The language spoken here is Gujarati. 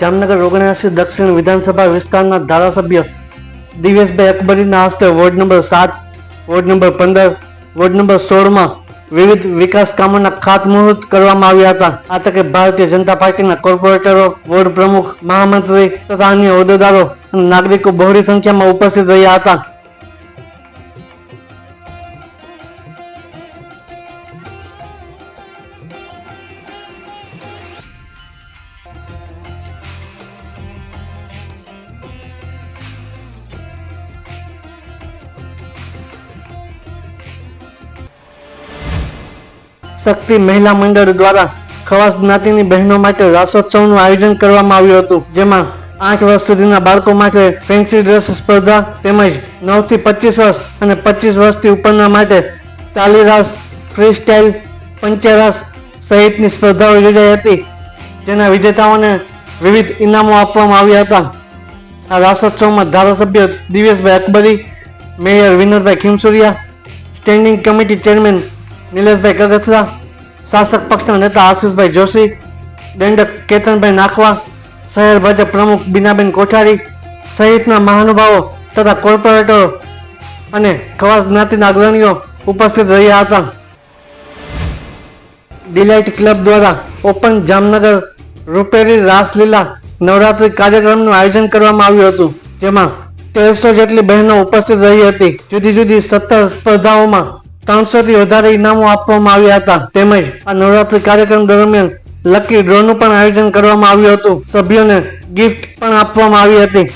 જામનગર ઓગણસી દક્ષિણ વિધાનસભા વિસ્તારના ધારાસભ્ય દિવેશભાઈ અકબરીના હસ્તે વોર્ડ નંબર સાત, વોર્ડ નંબર પંદર, વોર્ડ નંબર સોળમાં વિવિધ વિકાસ કામોના ખાતમુહૂર્ત કરવામાં આવ્યા હતા. આ તકે ભારતીય જનતા પાર્ટીના કોર્પોરેટરો, વોર્ડ પ્રમુખ, મહામંત્રી તથા અન્ય હોદ્દેદારો નાગરિકો બહોળી સંખ્યામાં ઉપસ્થિત રહ્યા હતા. શક્તિ મહિલા મંડળ દ્વારા ખવાસ જ્ઞાતિની બહેનો માટે રાસોત્સવનું આયોજન કરવામાં આવ્યું હતું, જેમાં આઠ વર્ષ સુધીના બાળકો માટે ફેન્સી ડ્રેસ સ્પર્ધા તેમજ નવથી પચીસ વર્ષ અને પચીસ વર્ષથી ઉપરના માટે તાલીરાસ ફ્રી સ્ટાઇલ પંચરાસ સહિતની સ્પર્ધાઓ યોજાઈ હતી. જેના વિજેતાઓને વિવિધ ઇનામો આપવામાં આવ્યા હતા. આ રાસોત્સવમાં ધારાસભ્ય Diveshbhai Akbari, mayor Vinodbhai Khimsuriya standing committee chairman Nileshbhai Kagathara શાસક પક્ષના નેતા આશીષભાઈ જોશી, દંડક કેતનભાઈ નાખવા, શહેર ભાજપ પ્રમુખ બીનાબેન કોઠારી સહિતના મહાનુભાવો તથા કોર્પોરેટરો અને ખવાસ જ્ઞાતિના અગ્રણીઓ ઉપસ્થિત રહ્યા હતા. ડિલાઇટ ક્લબ દ્વારા ઓપન જામનગર રૂપેરી રાસલીલા નવરાત્રી કાર્યક્રમનું આયોજન કરવામાં આવ્યું હતું, જેમાં તેરસો જેટલી બહેનો ઉપસ્થિત રહી હતી. જુદી જુદી સત્તર સ્પર્ધાઓમાં ત્રણસો થી વધારે ઇનામો આપવામાં આવ્યા હતા. તેમજ આ નવરાત્રી કાર્યક્રમ દરમિયાન લકી ડ્રોનું પણ આયોજન કરવામાં આવ્યું હતું. સભ્યોને ગિફ્ટ પણ આપવામાં આવી હતી.